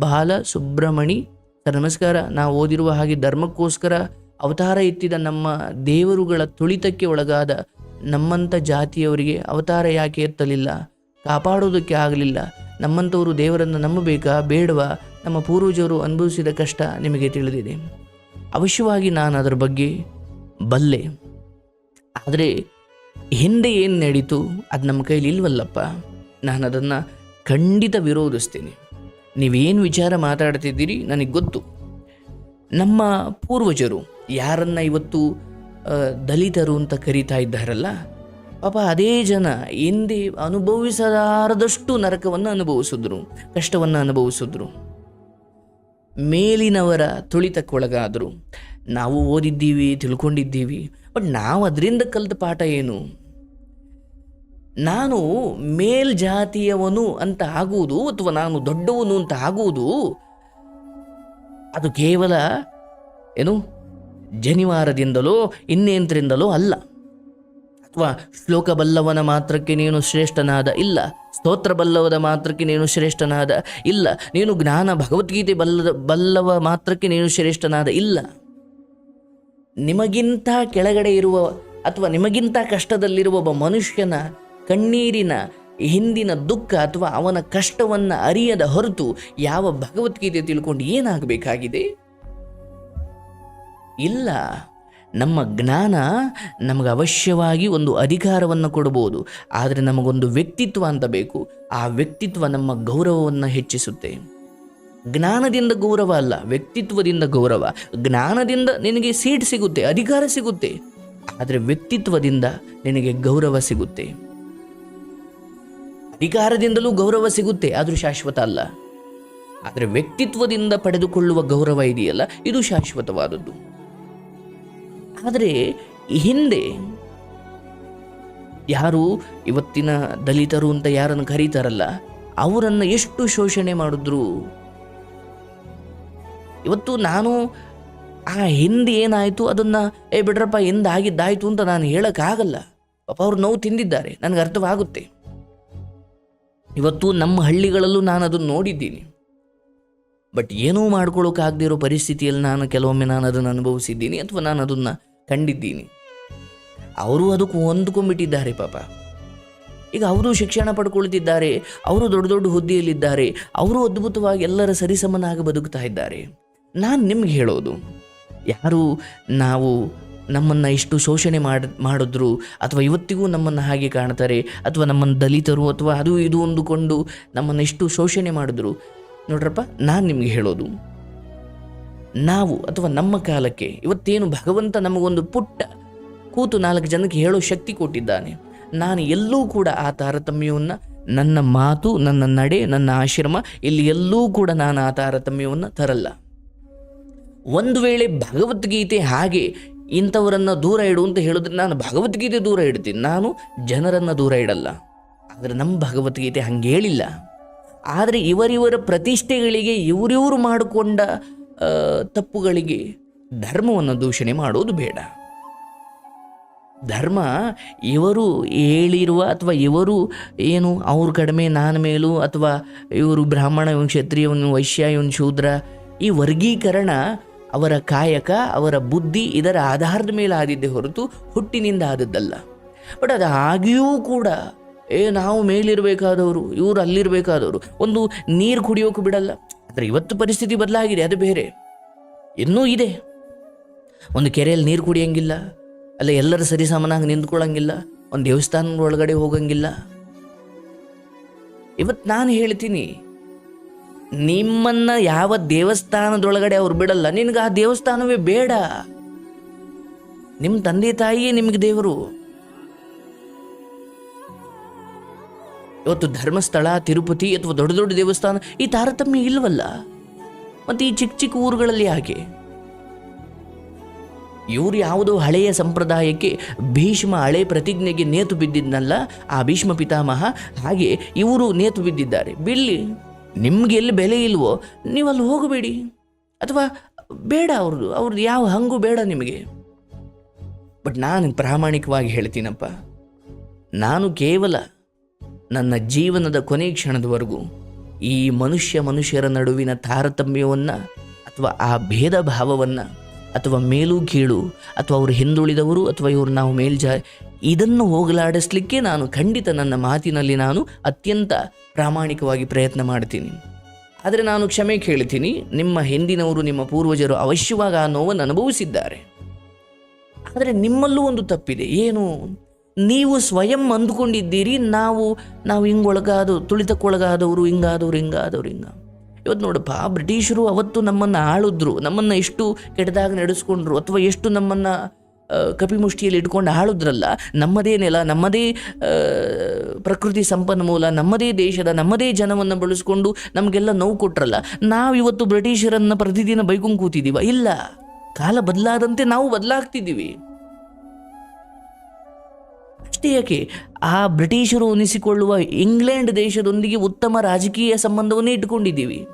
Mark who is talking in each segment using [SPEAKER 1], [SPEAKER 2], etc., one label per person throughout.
[SPEAKER 1] ಬಾಲ ಸುಬ್ರಹ್ಮಣಿ, ಸರ್ ನಮಸ್ಕಾರ, ನಾವು ಓದಿರುವ ಹಾಗೆ ಧರ್ಮಕ್ಕೋಸ್ಕರ ಅವತಾರ ಎತ್ತಿದ ನಮ್ಮ ದೇವರುಗಳ ತುಳಿತಕ್ಕೆ ಒಳಗಾದ ನಮ್ಮಂಥ ಜಾತಿಯವರಿಗೆ ಅವತಾರ ಯಾಕೆ ಎತ್ತಲಿಲ್ಲ? ಕಾಪಾಡೋದಕ್ಕೆ ಆಗಲಿಲ್ಲ. ನಮ್ಮಂಥವರು ದೇವರನ್ನು ನಂಬಬೇಕಾ? ಬೇಡವಾ? ನಮ್ಮ ಪೂರ್ವಜರು ಅನುಭವಿಸಿದ ಕಷ್ಟ ನಿಮಗೆ ತಿಳಿದಿದೆ. ಅವಶ್ಯವಾಗಿ ನಾನು ಅದರ ಬಗ್ಗೆ ಬಲ್ಲೆ. ಆದರೆ ಹಿಂದೆ ಏನು ನಡೀತು? ಅದು ನಮ್ಮ ಕೈಲಿ ಇಲ್ವಲ್ಲಪ್ಪ. ನಾನು ಅದನ್ನು ಖಂಡಿತ ವಿರೋಧಿಸ್ತೀನಿ. ನೀವೇನು ವಿಚಾರ ಮಾತಾಡ್ತಿದ್ದೀರಿ ನನಗೆ ಗೊತ್ತು. ನಮ್ಮ ಪೂರ್ವಜರು ಯಾರನ್ನು ಇವತ್ತು ದಲಿತರು ಅಂತ ಕರೀತಾ ಇದ್ದಾರಲ್ಲ, ಪಾಪ ಅದೇ ಜನ ಎಂದೇ ಅನುಭವಿಸಲಾರದಷ್ಟು ನರಕವನ್ನು ಅನುಭವಿಸಿದ್ರು, ಕಷ್ಟವನ್ನು ಅನುಭವಿಸಿದ್ರು. ಮೇಲಿನವರ ತುಳಿತಕ್ಕೊಳಗಾದರು ನಾವು ಓದಿದ್ದೀವಿ, ತಿಳ್ಕೊಂಡಿದ್ದೀವಿ, ಬಟ್ ನಾವು ಅದರಿಂದ ಕಲಿತ ಪಾಠ ಏನು? ನಾನು ಮೇಲ್ಜಾತಿಯವನು ಅಂತ ಆಗುವುದು ಅಥವಾ ನಾನು ದೊಡ್ಡವನು ಅಂತ ಆಗುವುದು? ಅದು ಕೇವಲ ಏನು? ಜನಿವಾರದಿಂದಲೋ, ಇನ್ನೇಂದ್ರಿಂದಲೋ ಅಲ್ಲ. ಅಥವಾ ಶ್ಲೋಕ ಬಲ್ಲವನ ಮಾತ್ರಕ್ಕೆ ನೀನು ಶ್ರೇಷ್ಠನಾದ ಇಲ್ಲ. ಸ್ತೋತ್ರ ಬಲ್ಲವದ ಮಾತ್ರಕ್ಕೆ ನೀನು ಶ್ರೇಷ್ಠನಾದ ಇಲ್ಲ. ನೀನು ಜ್ಞಾನ ಭಗವದ್ಗೀತೆ ಬಲ್ಲದ, ಬಲ್ಲವ ಮಾತ್ರಕ್ಕೆ ನೀನು ಶ್ರೇಷ್ಠನಾದ ಇಲ್ಲ. ನಿಮಗಿಂತ ಕೆಳಗಡೆ ಇರುವ ಅಥವಾ ನಿಮಗಿಂತ ಕಷ್ಟದಲ್ಲಿರುವ ಒಬ್ಬ ಮನುಷ್ಯನ ಕಣ್ಣೀರಿನ ಹಿಂದಿನ ದುಃಖ ಅಥವಾ ಅವನ ಕಷ್ಟವನ್ನು ಅರಿಯದ ಹೊರತು ಯಾವ ಭಗವದ್ಗೀತೆ ತಿಳ್ಕೊಂಡು ಏನಾಗಬೇಕಾಗಿದೆ? ಇಲ್ಲ. ನಮ್ಮ ಜ್ಞಾನ ನಮಗೆ ಅವಶ್ಯವಾಗಿ ಒಂದು ಅಧಿಕಾರವನ್ನು ಕೊಡಬಹುದು ಆದರೆ ನಮಗೊಂದು ವ್ಯಕ್ತಿತ್ವ ಅಂತ ಬೇಕು. ಆ ವ್ಯಕ್ತಿತ್ವ ನಮ್ಮ ಗೌರವವನ್ನು ಹೆಚ್ಚಿಸುತ್ತೆ. ಜ್ಞಾನದಿಂದ ಗೌರವ ಅಲ್ಲ, ವ್ಯಕ್ತಿತ್ವದಿಂದ ಗೌರವ. ಜ್ಞಾನದಿಂದ ನಿನಗೆ ಸೀಟ್ ಸಿಗುತ್ತೆ, ಅಧಿಕಾರ ಸಿಗುತ್ತೆ. ಆದರೆ ವ್ಯಕ್ತಿತ್ವದಿಂದ ನಿನಗೆ ಗೌರವ ಸಿಗುತ್ತೆ. ಅಧಿಕಾರದಿಂದಲೂ ಗೌರವ ಸಿಗುತ್ತೆ, ಆದರೂ ಶಾಶ್ವತ ಅಲ್ಲ. ಆದರೆ ವ್ಯಕ್ತಿತ್ವದಿಂದ ಪಡೆದುಕೊಳ್ಳುವ ಗೌರವ ಇದೆಯಲ್ಲ, ಇದು ಶಾಶ್ವತವಾದದ್ದು. ಆದರೆ ಹಿಂದೆ ಯಾರು ಇವತ್ತಿನ ದಲಿತರು ಅಂತ ಯಾರನ್ನು ಕರೀತಾರಲ್ಲ, ಅವರನ್ನು ಎಷ್ಟು ಶೋಷಣೆ ಮಾಡಿದ್ರು? ಇವತ್ತು ನಾನು ಆ ಹಿಂದೆ ಏನಾಯಿತು, ಅದನ್ನು, ಏ ಬಿಡ್ರಪ್ಪ ಹಿಂದೆ ಅಂತ ನಾನು ಹೇಳೋಕ್ಕಾಗಲ್ಲ. ಪಾಪ ಅವ್ರು ನೋವು ತಿಂದಿದ್ದಾರೆ, ನನಗೆ ಅರ್ಥವಾಗುತ್ತೆ. ಇವತ್ತು ನಮ್ಮ ಹಳ್ಳಿಗಳಲ್ಲೂ ನಾನು ಅದನ್ನು ನೋಡಿದ್ದೀನಿ. ಬಟ್ ಏನೂ ಮಾಡ್ಕೊಳ್ಳೋಕ್ಕಾಗದೇ ಇರೋ ಪರಿಸ್ಥಿತಿಯಲ್ಲಿ ನಾನು ಕೆಲವೊಮ್ಮೆ ನಾನು ಅದನ್ನು ಅನುಭವಿಸಿದ್ದೀನಿ ಅಥವಾ ನಾನು ಅದನ್ನು ಕಂಡಿದ್ದೀನಿ. ಅವರು ಅದಕ್ಕೆ ಹೊಂದ್ಕೊಂಡ್ಬಿಟ್ಟಿದ್ದಾರೆ ಪಾಪ. ಈಗ ಅವರು ಶಿಕ್ಷಣ ಪಡ್ಕೊಳ್ತಿದ್ದಾರೆ, ಅವರು ದೊಡ್ಡ ದೊಡ್ಡ ಹುದ್ದೆಯಲ್ಲಿದ್ದಾರೆ, ಅವರು ಅದ್ಭುತವಾಗಿ ಎಲ್ಲರ ಸರಿಸಮನಾಗಿ ಬದುಕ್ತಾ ಇದ್ದಾರೆ. ನಾನು ನಿಮ್ಗೆ ಹೇಳೋದು, ಯಾರು ನಾವು ನಮ್ಮನ್ನು ಇಷ್ಟು ಶೋಷಣೆ ಮಾಡಿ, ಮಾಡಿದ್ರು ಅಥವಾ ಇವತ್ತಿಗೂ ನಮ್ಮನ್ನು ಹಾಗೆ ಕಾಣ್ತಾರೆ ಅಥವಾ ನಮ್ಮನ್ನು ದಲಿತರು ಅಥವಾ ಅದು ಇದು ಅಂದುಕೊಂಡು ನಮ್ಮನ್ನು ಇಷ್ಟು ಶೋಷಣೆ ಮಾಡಿದ್ರು. ನೋಡ್ರಪ್ಪ, ನಾನು ನಿಮಗೆ ಹೇಳೋದು. ನಾವು ಅಥವಾ ನಮ್ಮ ಕಾಲಕ್ಕೆ ಇವತ್ತೇನು ಭಗವಂತ ನಮಗೊಂದು ಪುಟ್ಟ ಕೂತು ನಾಲ್ಕು ಜನಕ್ಕೆ ಹೇಳೋ ಶಕ್ತಿ ಕೊಟ್ಟಿದ್ದಾನೆ. ನಾನು ಎಲ್ಲೂ ಕೂಡ ಆ ತಾರತಮ್ಯವನ್ನು, ನನ್ನ ಮಾತು, ನನ್ನ ನಡೆ, ನನ್ನ ಆಶ್ರಮ, ಇಲ್ಲಿ ಎಲ್ಲೂ ಕೂಡ ನಾನು ಆ ತಾರತಮ್ಯವನ್ನು ತರಲ್ಲ. ಒಂದು ವೇಳೆ ಭಗವದ್ಗೀತೆ ಹಾಗೆ ಇಂಥವರನ್ನು ದೂರ ಇಡು ಅಂತ ಹೇಳಿದ್ರೆ ನಾನು ಭಗವದ್ಗೀತೆ ದೂರ ಇಡ್ತೀನಿ. ನಾನು ಜನರನ್ನು ದೂರ ಇಡಲ್ಲ. ಆದರೆ ನಮ್ಮ ಭಗವದ್ಗೀತೆ ಹಂಗೆ ಹೇಳಿಲ್ಲ ಆದರೆ ಇವರಿವರ ಪ್ರತಿಷ್ಠೆಗಳಿಗೆ ಇವರಿವರು ಮಾಡಿಕೊಂಡ ತಪ್ಪುಗಳಿಗೆ ಧರ್ಮವನ್ನು ದೂಷಣೆ ಮಾಡೋದು ಬೇಡ. ಧರ್ಮ ಇವರು ಹೇಳಿರುವ ಅಥವಾ ಇವರು ಏನು ಅವ್ರ ಕಡಿಮೆ ನಾನು ಮೇಲೂ ಅಥವಾ ಇವರು ಬ್ರಾಹ್ಮಣ, ಇವನು ಕ್ಷತ್ರಿಯ, ಇವನು ವೈಶ್ಯ, ಇವನು ಶೂದ್ರ ಈ ವರ್ಗೀಕರಣ ಅವರ ಕಾಯಕ, ಅವರ ಬುದ್ಧಿ ಇದರ ಆಧಾರದ ಮೇಲೆ ಆದಿದ್ದೇ ಹೊರತು ಹುಟ್ಟಿನಿಂದ ಆದದ್ದಲ್ಲ. ಬಟ್ ಅದು ಆಗಿಯೂ ಕೂಡ, ಏ, ನಾವು ಮೇಲಿರಬೇಕಾದವರು, ಇವರು ಅಲ್ಲಿರಬೇಕಾದವರು, ಒಂದು ನೀರು ಕುಡಿಯೋಕೆ ಬಿಡಲ್ಲ. ಆದರೆ ಇವತ್ತು ಪರಿಸ್ಥಿತಿ ಬದಲಾಗಿದೆ, ಅದು ಬೇರೆ. ಇನ್ನೂ ಇದೆ. ಒಂದು ಕೆರೆಯಲ್ಲಿ ನೀರು ಕುಡಿಯೋಂಗಿಲ್ಲ, ಅಲ್ಲ ಎಲ್ಲರ ಸರಿಸಮನಾಗಿ ನಿಂತ್ಕೊಳ್ಳೋಂಗಿಲ್ಲ, ಒಂದು ದೇವಸ್ಥಾನದ ಒಳಗಡೆ ಹೋಗಂಗಿಲ್ಲ. ಇವತ್ತು ನಾನು ಹೇಳ್ತೀನಿ ನಿಮ್ಮನ್ನ ಯಾವ ದೇವಸ್ಥಾನದೊಳಗಡೆ ಅವ್ರು ಬಿಡಲ್ಲ. ನಿನ್ಗೆ ಆ ದೇವಸ್ಥಾನವೇ ಬೇಡ. ನಿಮ್ಮ ತಂದೆ ತಾಯಿಯೇ ನಿಮಗೆ ದೇವರು. ಇವತ್ತು ಧರ್ಮಸ್ಥಳ, ತಿರುಪತಿ ಅಥವಾ ದೊಡ್ಡ ದೊಡ್ಡ ದೇವಸ್ಥಾನ ಈ ತಾರತಮ್ಯ ಇಲ್ವಲ್ಲ? ಮತ್ತೆ ಈ ಚಿಕ್ಕ ಚಿಕ್ಕ ಊರುಗಳಲ್ಲಿ ಹಾಗೆ? ಇವರು ಯಾವುದೋ ಹಳೆಯ ಸಂಪ್ರದಾಯಕ್ಕೆ ಭೀಷ್ಮ ಹಳೆ ಪ್ರತಿಜ್ಞೆಗೆ ನೇತು ಬಿದ್ದಿದ್ನಲ್ಲ, ಆ ಭೀಷ್ಮ ಪಿತಾಮಹ ಹಾಗೆ ಇವರು ನೇತು ಬಿದ್ದಿದ್ದಾರೆ. ಬಿಲ್ಲಿ ನಿಮ್ಗೆ ಎಲ್ಲಿ ಬೆಲೆ ಇಲ್ವೋ ನೀವು ಅಲ್ಲಿ ಹೋಗಬೇಡಿ. ಅಥವಾ ಬೇಡ ಅವ್ರದ್ದು ಅವ್ರದ್ದು ಯಾವ ಹಂಗೂ ಬೇಡ ನಿಮಗೆ. ಬಟ್ ನಾನು ಪ್ರಾಮಾಣಿಕವಾಗಿ ಹೇಳ್ತೀನಪ್ಪ. ನಾನು ಕೇವಲ ನನ್ನ ಜೀವನದ ಕೊನೆ ಕ್ಷಣದವರೆಗೂ ಈ ಮನುಷ್ಯ ಮನುಷ್ಯರ ನಡುವಿನ ತಾರತಮ್ಯವನ್ನು ಅಥವಾ ಆ ಭೇದ ಭಾವವನ್ನು ಅಥವಾ ಮೇಲು ಕೀಳು ಅಥವಾ ಅವರು ಹಿಂದುಳಿದವರು ಅಥವಾ ಇವರು ನಾವು ಮೇಲ್ಜಾ ಇದನ್ನು ಹೋಗಲಾಡಿಸ್ಲಿಕ್ಕೆ ನಾನು ಖಂಡಿತ ನನ್ನ ಮಾತಿನಲ್ಲಿ ನಾನು ಅತ್ಯಂತ ಪ್ರಾಮಾಣಿಕವಾಗಿ ಪ್ರಯತ್ನ ಮಾಡ್ತೀನಿ. ಆದರೆ ನಾನು ಕ್ಷಮೆ ಕೇಳ್ತೀನಿ, ನಿಮ್ಮ ಹಿಂದಿನವರು, ನಿಮ್ಮ ಪೂರ್ವಜರು ಅವಶ್ಯವಾಗಿ ಆ ನೋವನ್ನು ಅನುಭವಿಸಿದ್ದಾರೆ. ಆದರೆ ನಿಮ್ಮಲ್ಲೂ ಒಂದು ತಪ್ಪಿದೆ, ಏನು? ನೀವು ಸ್ವಯಂ ಅಂದುಕೊಂಡಿದ್ದೀರಿ, ನಾವು ನಾವು ಹಿಂಗೊಳಗಾದ, ತುಳಿತಕ್ಕೊಳಗಾದವರು, ಹಿಂಗಾದವ್ರು ಹಿಂಗಾದವ್ರು, ಹಿಂಗ. ಇವತ್ತು ನೋಡಪ್ಪ ಬ್ರಿಟಿಷರು ಅವತ್ತು ನಮ್ಮನ್ನು ಆಳಿದ್ರು, ನಮ್ಮನ್ನು ಎಷ್ಟು ಕೆಟ್ಟದಾಗ ನಡೆಸ್ಕೊಂಡ್ರು, ಅಥವಾ ಎಷ್ಟು ನಮ್ಮನ್ನು ಕಪಿಮುಷ್ಟಿಯಲ್ಲಿ ಇಟ್ಕೊಂಡು ಹಾಳುದ್ರಲ್ಲ ನಮ್ಮದೇ ನೆಲ, ನಮ್ಮದೇ ಪ್ರಕೃತಿ ಸಂಪನ್ಮೂಲ, ನಮ್ಮದೇ ದೇಶದ, ನಮ್ಮದೇ ಜನವನ್ನು ಬಳಸ್ಕೊಂಡು ನಮಗೆಲ್ಲ ನೋವು ಕೊಟ್ರಲ್ಲ ನಾವು ಇವತ್ತು ಬ್ರಿಟಿಷರನ್ನು ಪ್ರತಿದಿನ ಬೈಕೊಂಡು ಕೂತಿದ್ದೀವ ಇಲ್ಲ. ಕಾಲ ಬದಲಾದಂತೆ ನಾವು ಬದಲಾಗ್ತಿದ್ದೀವಿ. ಅಷ್ಟೇ ಯಾಕೆ? ಆ ಬ್ರಿಟಿಷರು ಅನಿಸಿಕೊಳ್ಳುವ ಇಂಗ್ಲೆಂಡ್ ದೇಶದೊಂದಿಗೆ ಉತ್ತಮ ರಾಜಕೀಯ ಸಂಬಂಧವನ್ನೇ ಇಟ್ಕೊಂಡಿದ್ದೀವಿ.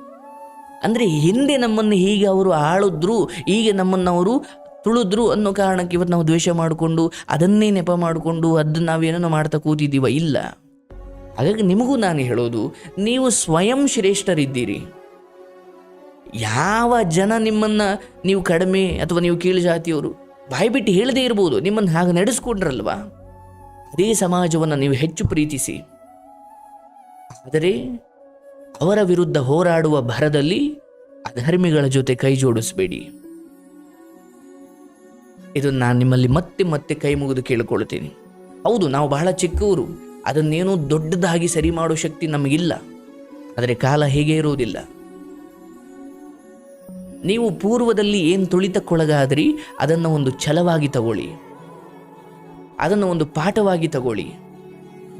[SPEAKER 1] ಅಂದರೆ ಹಿಂದೆ ನಮ್ಮನ್ನು ಹೀಗೆ ಅವರು ಆಳಿದ್ರು ಹೀಗೆ ನಮ್ಮನ್ನು ಅವರು ತುಳಿದ್ರು ಅನ್ನೋ ಕಾರಣಕ್ಕೆ ಇವತ್ತು ನಾವು ದ್ವೇಷ ಮಾಡಿಕೊಂಡು ಅದನ್ನೇ ನೆಪ ಮಾಡಿಕೊಂಡು ಅದನ್ನು ನಾವೇನೋ ಮಾಡ್ತಾ ಕೂತಿದ್ದೀವ? ಇಲ್ಲ. ಹಾಗಾಗಿ ನಿಮಗೂ ನಾನು ಹೇಳೋದು, ನೀವು ಸ್ವಯಂ ಶ್ರೇಷ್ಠರಿದ್ದೀರಿ. ಯಾವ ಜನ ನಿಮ್ಮನ್ನು ನೀವು ಕಡಿಮೆ ಅಥವಾ ನೀವು ಕೀಳು ಜಾತಿಯವರು ಬಾಯ್ಬಿಟ್ಟು ಹೇಳದೇ ಇರ್ಬೋದು, ನಿಮ್ಮನ್ನು ಹಾಗೆ ನಡೆಸ್ಕೊಂಡ್ರಲ್ವಾ? ಅದೇ ಸಮಾಜವನ್ನು ನೀವು ಹೆಚ್ಚು ಪ್ರೀತಿಸಿ. ಆದರೆ ಅವರ ವಿರುದ್ಧ ಹೋರಾಡುವ ಭರದಲ್ಲಿ ಅಧರ್ಮಿಗಳ ಜೊತೆ ಕೈ ಜೋಡಿಸಬೇಡಿ. ಇದು ನಾನು ನಿಮ್ಮಲ್ಲಿ ಮತ್ತೆ ಮತ್ತೆ ಕೈ ಮುಗಿದು ಕೇಳಿಕೊಳ್ತೀನಿ ಹೌದು, ನಾವು ಬಹಳ ಚಿಕ್ಕವರು. ಅದನ್ನೇನೋ ದೊಡ್ಡದಾಗಿ ಸರಿ ಮಾಡೋ ಶಕ್ತಿ ನಮಗಿಲ್ಲ. ಆದರೆ ಕಾಲ ಹೇಗೆ ಇರುವುದಿಲ್ಲ? ನೀವು ಪೂರ್ವದಲ್ಲಿ ಏನು ತುಳಿತಕ್ಕೊಳಗಾದ್ರಿ, ಅದನ್ನು ಒಂದು ಛಲವಾಗಿ ತಗೊಳ್ಳಿ. ಅದನ್ನು ಒಂದು ಪಾಠವಾಗಿ ತಗೊಳ್ಳಿ.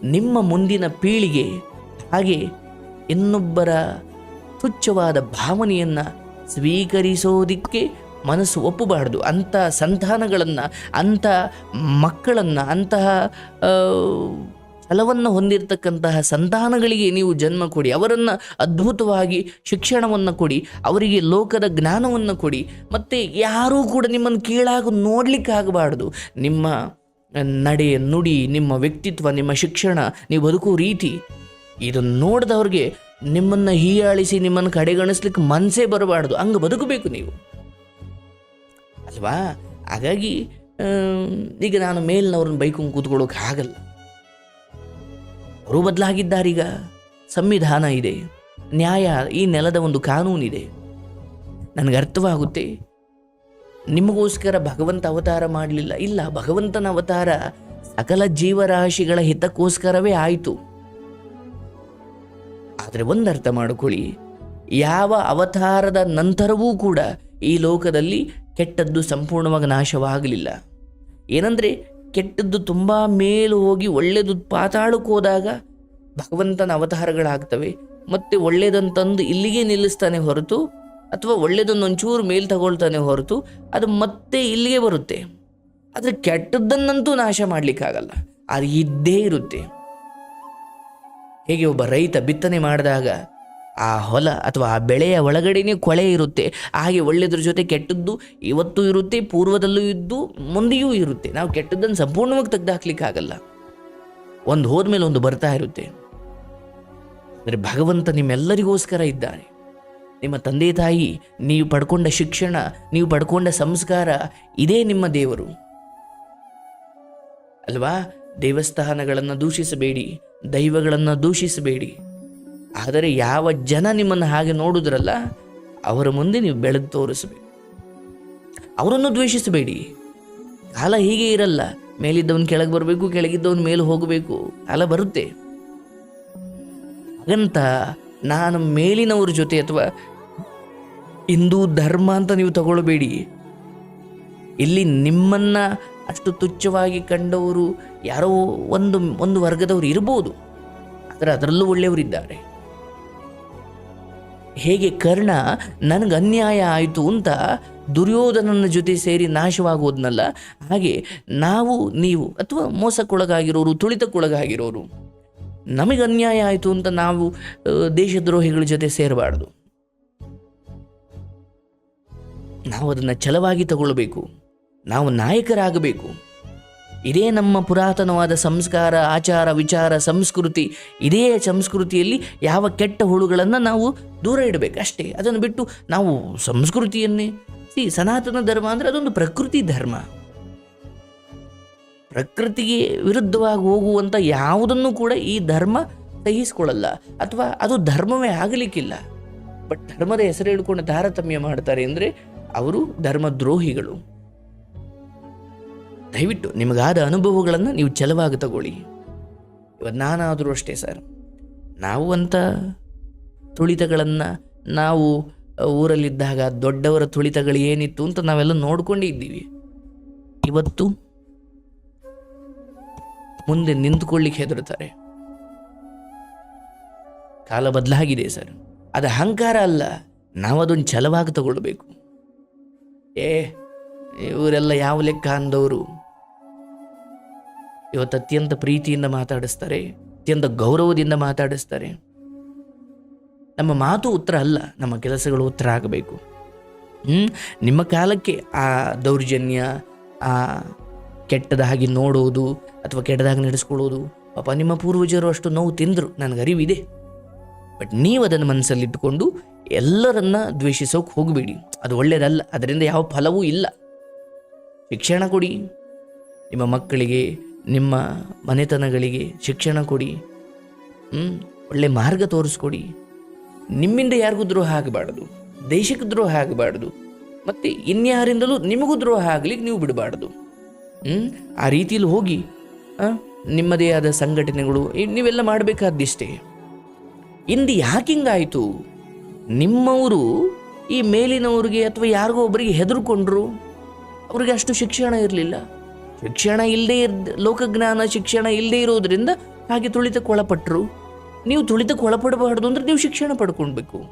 [SPEAKER 1] ನಿಮ್ಮ ಮುಂದಿನ ಪೀಳಿಗೆ, ಹಾಗೆ ಇನ್ನೊಬ್ಬರ ತುಚ್ಛವಾದ ಭಾವನೆಯನ್ನು ಸ್ವೀಕರಿಸೋದಕ್ಕೆ ಮನಸ್ಸು ಒಪ್ಪಬಾರ್ದು. ಅಂಥ ಸಂತಾನಗಳನ್ನು, ಅಂಥ ಮಕ್ಕಳನ್ನು, ಅಂತಹ ಫಲವನ್ನು ಹೊಂದಿರತಕ್ಕಂತಹ ಸಂತಾನಗಳಿಗೆ ನೀವು ಜನ್ಮ ಕೊಡಿ. ಅವರನ್ನು ಅದ್ಭುತವಾಗಿ ಶಿಕ್ಷಣವನ್ನು ಕೊಡಿ. ಅವರಿಗೆ ಲೋಕದ ಜ್ಞಾನವನ್ನು ಕೊಡಿ. ಮತ್ತು ಯಾರೂ ಕೂಡ ನಿಮ್ಮನ್ನು ಕೀಳಾಗಿ ನೋಡಲಿಕ್ಕಾಗಬಾರ್ದು ನಿಮ್ಮ ನಡೆ, ನುಡಿ, ನಿಮ್ಮ ವ್ಯಕ್ತಿತ್ವ, ನಿಮ್ಮ ಶಿಕ್ಷಣ, ನೀವು ಬದುಕೋ ರೀತಿ ಇದನ್ನು ನೋಡಿದವ್ರಿಗೆ ನಿಮ್ಮನ್ನು ಹೀಯಾಳಿಸಿ, ನಿಮ್ಮನ್ನು ಕಡೆಗಣಿಸ್ಲಿಕ್ಕೆ ಮನಸ್ಸೇ ಬರಬಾರ್ದು. ಹಂಗೆ ಬದುಕಬೇಕು ನೀವು. ಅಲ್ವಾ? ಹಾಗಾಗಿ ಈಗ ನಾನು ಮೇಲಿನವ್ರನ್ನ ಬೈಕೊಂಡು ಕೂತ್ಕೊಳ್ಳೋಕೆ ಆಗಲ್ಲ. ಅವರು ಬದಲಾಗಿದ್ದಾರೀಗ ಸಂವಿಧಾನ ಇದೆ. ನ್ಯಾಯ ಈ ನೆಲದ ಒಂದು ಕಾನೂನಿದೆ. ನನಗೆ ಅರ್ಥವಾಗುತ್ತೆ. ನಿಮಗೋಸ್ಕರ ಭಗವಂತ ಅವತಾರ ಮಾಡಲಿಲ್ಲ. ಇಲ್ಲ, ಭಗವಂತನ ಅವತಾರ ಸಕಲ ಜೀವರಾಶಿಗಳ ಹಿತಕ್ಕೋಸ್ಕರವೇ ಆಯಿತು. ಆದರೆ ಒಂದು ಅರ್ಥ ಮಾಡಿಕೊಳ್ಳಿ. ಯಾವ ಅವತಾರದ ನಂತರವೂ ಕೂಡ ಈ ಲೋಕದಲ್ಲಿ ಕೆಟ್ಟದ್ದು ಸಂಪೂರ್ಣವಾಗಿ ನಾಶವಾಗಲಿಲ್ಲ. ಏನಂದರೆ, ಕೆಟ್ಟದ್ದು ತುಂಬ ಮೇಲು ಹೋಗಿ ಒಳ್ಳೆಯದು ಪಾತಾಳಕ್ಕೆ ಹೋದಾಗ ಭಗವಂತನ ಅವತಾರಗಳಾಗ್ತವೆ, ಮತ್ತೆ ಒಳ್ಳೆಯದಂತಂದು ಇಲ್ಲಿಗೆ ನಿಲ್ಲಿಸ್ತಾನೆ ಹೊರತು, ಅಥವಾ ಒಳ್ಳೆಯದನ್ನು ಒಂಚೂರು ಮೇಲೆ ತಗೊಳ್ತಾನೆ ಹೊರತು, ಅದು ಮತ್ತೆ ಇಲ್ಲಿಗೆ ಬರುತ್ತೆ. ಆದರೆ ಕೆಟ್ಟದ್ದನ್ನಂತೂ ನಾಶ ಮಾಡಲಿಕ್ಕಾಗಲ್ಲ ಅದು ಇದ್ದೇ ಇರುತ್ತೆ. ಹೇಗೆ ಒಬ್ಬ ರೈತ ಬಿತ್ತನೆ ಮಾಡಿದಾಗ ಆ ಹೊಲ ಅಥವಾ ಆ ಬೆಳೆಯ ಒಳಗಡೆನೇ ಕೊಳೆ ಇರುತ್ತೆ. ಹಾಗೆ ಒಳ್ಳೆಯದ್ರ ಜೊತೆ ಕೆಟ್ಟದ್ದು ಇವತ್ತು ಇರುತ್ತೆ, ಪೂರ್ವದಲ್ಲೂ ಇದ್ದು ಮುಂದೆಯೂ ಇರುತ್ತೆ. ನಾವು ಕೆಟ್ಟದ್ದನ್ನು ಸಂಪೂರ್ಣವಾಗಿ ತೆಗೆದುಹಾಕ್ಲಿಕ್ಕಾಗಲ್ಲ ಒಂದು ಹೋದ್ಮೇಲೆ ಒಂದು ಬರ್ತಾ ಇರುತ್ತೆ. ಅಂದರೆ ಭಗವಂತ ನಿಮ್ಮೆಲ್ಲರಿಗೋಸ್ಕರ ಇದ್ದಾನೆ ನಿಮ್ಮ ತಂದೆ ತಾಯಿ, ನೀವು ಪಡ್ಕೊಂಡ ಶಿಕ್ಷಣ, ನೀವು ಪಡ್ಕೊಂಡ ಸಂಸ್ಕಾರ ಇದೇ ನಿಮ್ಮ ದೇವರು. ಅಲ್ವಾ? ದೇವಸ್ಥಾನಗಳನ್ನು ದೂಷಿಸಬೇಡಿ, ದೈವಗಳನ್ನು ದೂಷಿಸಬೇಡಿ. ಆದರೆ ಯಾವ ಜನ ನಿಮ್ಮನ್ನು ಹಾಗೆ ನೋಡುದ್ರಲ್ಲ, ಅವರ ಮುಂದೆ ನೀವು ಬೆಳೆದು ತೋರಿಸಬೇಕು. ಅವರನ್ನು ದ್ವೇಷಿಸಬೇಡಿ. ಕಾಲ ಹೀಗೆ ಇರಲ್ಲ. ಮೇಲಿದ್ದವನು ಕೆಳಗೆ ಬರಬೇಕು, ಕೆಳಗಿದ್ದವನು ಮೇಲೆ ಹೋಗಬೇಕು. ಕಾಲ ಬರುತ್ತೆ. ಹಾಗಂತ ನಾನು ಮೇಲಿನವ್ರ ಜೊತೆ ಅಥವಾ ಹಿಂದೂ ಧರ್ಮ ಅಂತ ನೀವು ತಗೊಳ್ಬೇಡಿ. ಇಲ್ಲಿ ನಿಮ್ಮನ್ನ ಅಷ್ಟು ತುಚ್ಛವಾಗಿ ಕಂಡವರು ಯಾರೋ ಒಂದು ಒಂದು ವರ್ಗದವರು ಇರ್ಬೋದು. ಆದರೆ ಅದರಲ್ಲೂ ಒಳ್ಳೆಯವರಿದ್ದಾರೆ ಹೇಗೆ ಕರ್ಣ ನನಗೆ ಅನ್ಯಾಯ ಆಯಿತು ಅಂತ ದುರ್ಯೋಧನನ ಜೊತೆ ಸೇರಿ ನಾಶವಾಗೋದ್ನಲ್ಲ, ಹಾಗೆ ನಾವು, ನೀವು ಅಥವಾ ಮೋಸಕ್ಕೊಳಗಾಗಿರೋರು, ತುಳಿತಕ್ಕೊಳಗಾಗಿರೋರು, ನಮಗೆ ಅನ್ಯಾಯ ಆಯಿತು ಅಂತ ನಾವು ದೇಶದ್ರೋಹಿಗಳ ಜೊತೆ ಸೇರಬಾರ್ದು. ನಾವು ಅದನ್ನು ಛಲವಾಗಿ ತಗೊಳ್ಬೇಕು. ನಾವು ನಾಯಕರಾಗಬೇಕು. ಇದೇ ನಮ್ಮ ಪುರಾತನವಾದ ಸಂಸ್ಕಾರ, ಆಚಾರ, ವಿಚಾರ, ಸಂಸ್ಕೃತಿ, ಇದೇ ಸಂಸ್ಕೃತಿಯಲ್ಲಿ ಯಾವ ಕೆಟ್ಟ ಹುಳುಗಳನ್ನು ನಾವು ದೂರ ಇಡಬೇಕು. ಅಷ್ಟೇ, ಅದನ್ನು ಬಿಟ್ಟು ನಾವು ಸಂಸ್ಕೃತಿಯನ್ನೇ, ಸಿ ಸನಾತನ ಧರ್ಮ ಅಂದರೆ ಅದೊಂದು ಪ್ರಕೃತಿ ಧರ್ಮ. ಪ್ರಕೃತಿಗೆ ವಿರುದ್ಧವಾಗಿ ಹೋಗುವಂಥ ಯಾವುದನ್ನು ಕೂಡ ಈ ಧರ್ಮ ಸಹಿಸಿಕೊಳ್ಳಲ್ಲ. ಅಥವಾ ಅದು ಧರ್ಮವೇ ಆಗಲಿಕ್ಕಿಲ್ಲ. ಬಟ್ ಧರ್ಮದ ಹೆಸರು ಹೇಳಿಕೊಂಡು ತಾರತಮ್ಯ ಮಾಡ್ತಾರೆ ಅಂದರೆ ಅವರು ಧರ್ಮದ್ರೋಹಿಗಳು. ದಯವಿಟ್ಟು ನಿಮಗಾದ ಅನುಭವಗಳನ್ನು ನೀವು ಛಲವಾಗಿ ತಗೊಳ್ಳಿ. ಇವತ್ತು ನಾನಾದರೂ ಅಷ್ಟೇ ಸರ್. ನಾವು ಅಂತ ತುಳಿತಗಳನ್ನು ನಾವು ಊರಲ್ಲಿದ್ದಾಗ ದೊಡ್ಡವರ ತುಳಿತಗಳು ಏನಿತ್ತು ಅಂತ ನಾವೆಲ್ಲ ನೋಡ್ಕೊಂಡೇ ಇದ್ದೀವಿ. ಇವತ್ತು ಮುಂದೆ ನಿಂತ್ಕೊಳ್ಳಿಕ್ಕೆ ಹೆದರುತ್ತಾರೆ. ಕಾಲ ಬದಲಾಗಿದೆ ಸರ್. ಅದು ಅಹಂಕಾರ ಅಲ್ಲ, ನಾವು ಅದನ್ನು ಛಲವಾಗಿ ತಗೊಳ್ಬೇಕು. ಏ, ಇವರೆಲ್ಲ ಯಾವ ಲೆಕ್ಕ ಅಂದವರು? ಇವತ್ತು ಅತ್ಯಂತ ಪ್ರೀತಿಯಿಂದ ಮಾತಾಡಿಸ್ತಾರೆ, ಅತ್ಯಂತ ಗೌರವದಿಂದ ಮಾತಾಡಿಸ್ತಾರೆ. ನಮ್ಮ ಮಾತು ಉತ್ತರ ಅಲ್ಲ, ನಮ್ಮ ಕೆಲಸಗಳು ಉತ್ತರ ಆಗಬೇಕು. ಹ್ಞೂ ನಿಮ್ಮ ಕಾಲಕ್ಕೆ ಆ ದೌರ್ಜನ್ಯ, ಆ ಕೆಟ್ಟದಾಗಿ ನೋಡೋದು ಅಥವಾ ಕೆಟ್ಟದಾಗಿ ನಡೆಸ್ಕೊಳ್ಳೋದು, ಪಾಪ ನಿಮ್ಮ ಪೂರ್ವಜರು ಅಷ್ಟು ನೋವು ತಿಂದರು, ನನಗೆ ಅರಿವಿದೆ. ಬಟ್ ನೀವು ಅದನ್ನು ಮನಸ್ಸಲ್ಲಿಟ್ಟುಕೊಂಡು ಎಲ್ಲರನ್ನ ದ್ವೇಷಿಸೋಕೆ ಹೋಗಬೇಡಿ. ಅದು ಒಳ್ಳೆಯದಲ್ಲ ಅದರಿಂದ ಯಾವ ಫಲವೂ ಇಲ್ಲ. ಶಿಕ್ಷಣ ಕೊಡಿ. ನಿಮ್ಮ ಮಕ್ಕಳಿಗೆ ನಿಮ್ಮ ಮನೆತನಗಳಿಗೆ ಶಿಕ್ಷಣ ಕೊಡಿ? ಒಳ್ಳೆ ಮಾರ್ಗ ತೋರಿಸ್ಕೊಡಿ. ನಿಮ್ಮಿಂದ ಯಾರಿಗೂ ದ್ರೋಹ ಆಗಬಾರ್ದು, ದೇಶಕ್ಕೆ ದ್ರೋಹ ಆಗಬಾರ್ದು, ಮತ್ತು ಇನ್ಯಾರಿಂದಲೂ ನಿಮಗೂ ದ್ರೋಹ ಆಗಲಿಕ್ಕೆ ನೀವು ಬಿಡಬಾರ್ದು. ಆ ರೀತಿಯಲ್ಲಿ ಹೋಗಿ ನಿಮ್ಮದೇ ಆದ ಸಂಘಟನೆಗಳು ನೀವೆಲ್ಲ ಮಾಡಬೇಕಾದಿಷ್ಟೇ ಇಂದು ಯಾಕಿಂಗಾಯಿತು ನಿಮ್ಮವರು ಈ ಮೇಲಿನವ್ರಿಗೆ ಅಥವಾ ಯಾರಿಗೋ ಒಬ್ಬರಿಗೆ ಹೆದರ್ಕೊಂಡ್ರು, ಅವ್ರಿಗೆ ಅಷ್ಟು ಶಿಕ್ಷಣ ಇರಲಿಲ್ಲ. ಶಿಕ್ಷಣ ಇಲ್ಲದೆ ಇರ್ದ ಲೋಕಜ್ಞಾನ ಶಿಕ್ಷಣ ಇಲ್ಲದೆ ಇರೋದ್ರಿಂದ ಹಾಗೆ ತುಳಿತಕ್ಕೆ ಒಳಪಟ್ಟರು ನೀವು ತುಳಿತಕ್ಕೆ ಒಳಪಡಬಾರ್ದು ಅಂದ್ರೆ ನೀವು ಶಿಕ್ಷಣ ಪಡ್ಕೊಳ್ಬೇಕು.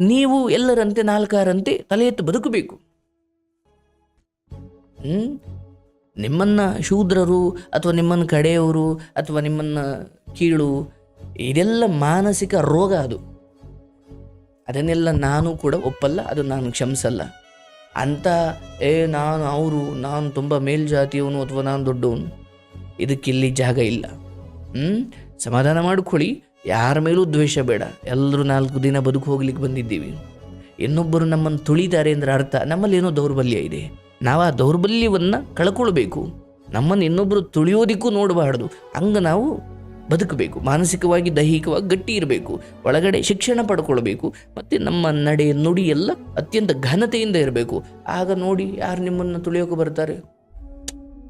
[SPEAKER 1] ನೀವು ಎಲ್ಲರಂತೆ ನಾಲ್ಕಾರಂತೆ ತಲೆ ಎತ್ತು ಬದುಕಬೇಕು. ಹ್ಮ್? ನಿಮ್ಮನ್ನ ಶೂದ್ರರು ಅಥವಾ ನಿಮ್ಮನ್ನ ಕಡೆಯವರು ಅಥವಾ ನಿಮ್ಮನ್ನ ಕೀಳು, ಇದೆಲ್ಲ ಮಾನಸಿಕ ರೋಗ ಅದು. ಅದನ್ನೆಲ್ಲ ನಾನು ಕೂಡ ಒಪ್ಪಲ್ಲ, ಅದು ನಾನು ಕ್ಷಮಿಸಲ್ಲ. ಅಂತ, ಏ, ನಾನು ಅವರು, ನಾನು ತುಂಬ ಮೇಲ್ಜಾತಿಯವನು ಅಥವಾ ನಾನು ದೊಡ್ಡವನು? ಇದಕ್ಕಿಲ್ಲಿ ಜಾಗ ಇಲ್ಲ. ಹ್ಞೂ ಸಮಾಧಾನ ಮಾಡಿಕೊಳ್ಳಿ. ಯಾರ ಮೇಲೂ ದ್ವೇಷ ಬೇಡ. ಎಲ್ಲರೂ ನಾಲ್ಕು ದಿನ ಬದುಕು ಹೋಗ್ಲಿಕ್ಕೆ ಬಂದಿದ್ದೀವಿ. ಇನ್ನೊಬ್ಬರು ನಮ್ಮನ್ನು ತುಳಿತಾರೆ ಅಂದ್ರೆ ಅರ್ಥ ನಮ್ಮಲ್ಲಿ ಏನೋ ದೌರ್ಬಲ್ಯ ಇದೆ. ನಾವು ಆ ದೌರ್ಬಲ್ಯವನ್ನು ಕಳ್ಕೊಳ್ಬೇಕು. ನಮ್ಮನ್ನು ಇನ್ನೊಬ್ಬರು ತುಳಿಯೋದಿಕ್ಕೂ ನೋಡಬಾರ್ದು. ಹಂಗೆ ನಾವು ಬದುಕಬೇಕು, ಮಾನಸಿಕವಾಗಿ ದೈಹಿಕವಾಗಿ ಗಟ್ಟಿ ಇರಬೇಕು, ಒಳಗಡೆ ಶಿಕ್ಷಣ ಪಡ್ಕೊಳ್ಬೇಕು, ಮತ್ತು ನಮ್ಮ ನಡೆ ನುಡಿ ಎಲ್ಲ ಅತ್ಯಂತ ಘನತೆಯಿಂದ ಇರಬೇಕು. ಆಗ ನೋಡಿ ಯಾರು ನಿಮ್ಮನ್ನು ತುಳಿಯೋಕೆ ಬರ್ತಾರೆ?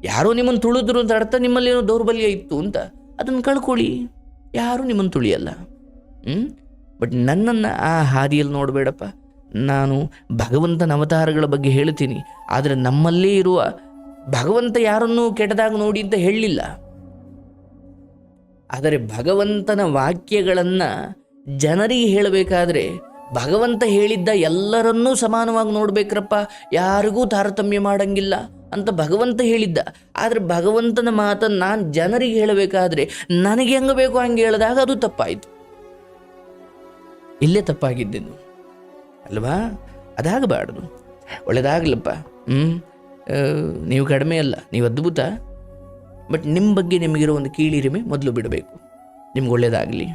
[SPEAKER 1] ಯಾರೋ ನಿಮ್ಮನ್ನು ತುಳಿದ್ರು ಅಂತ ಅರ್ಥ ನಿಮ್ಮಲ್ಲಿ ಏನೋ ದೌರ್ಬಲ್ಯ ಇತ್ತು ಅಂತ ಅದನ್ನು ಕಳ್ಕೊಳ್ಳಿ. ಯಾರೂ ನಿಮ್ಮನ್ನು ತುಳಿಯಲ್ಲ. ಹ್ಞೂ ಬಟ್ ನನ್ನನ್ನು ಆ ಹಾದಿಯಲ್ಲಿ ನೋಡಬೇಡಪ್ಪ. ನಾನು ಭಗವಂತನ ಅವತಾರಗಳ ಬಗ್ಗೆ ಹೇಳ್ತೀನಿ. ಆದರೆ ನಮ್ಮಲ್ಲೇ ಇರುವ ಭಗವಂತ ಯಾರನ್ನೂ ಕೆಟ್ಟದಾಗ ನೋಡಿ ಅಂತ ಹೇಳಲಿಲ್ಲ ಆದರೆ ಭಗವಂತನ ವಾಕ್ಯಗಳನ್ನು ಜನರಿಗೆ ಹೇಳಬೇಕಾದ್ರೆ ಭಗವಂತ ಹೇಳಿದ್ದ ಎಲ್ಲರನ್ನೂ ಸಮಾನವಾಗಿ ನೋಡ್ಬೇಕ್ರಪ್ಪ, ಯಾರಿಗೂ ತಾರತಮ್ಯ ಮಾಡಂಗಿಲ್ಲ ಅಂತ ಭಗವಂತ ಹೇಳಿದ್ದ. ಆದರೆ ಭಗವಂತನ ಮಾತನ್ನು ನಾನು ಜನರಿಗೆ ಹೇಳಬೇಕಾದ್ರೆ ನನಗೆ ಹೆಂಗೆ ಬೇಕು ಹಂಗೆ ಹೇಳಿದಾಗ ಅದು ತಪ್ಪಾಯಿತು. ಇಲ್ಲೇ ತಪ್ಪಾಗಿದ್ದೆನು. ಅಲ್ವಾ? ಅದಾಗಬಾರ್ದು. ಒಳ್ಳೇದಾಗಲಪ್ಪ. ಹ್ಞೂ ನೀವು ಕಡಿಮೆ ಅಲ್ಲ. ನೀವು ಅದ್ಭುತ. ಬಟ್ ನಿಮ್ಮ ಬಗ್ಗೆ ನಿಮಗಿರೋ ಒಂದು ಕೀಳಿರಿಮೆ ಮೊದಲು ಬಿಡಬೇಕು. ನಿಮ್ಗೆ ಒಳ್ಳೇದಾಗಲಿ.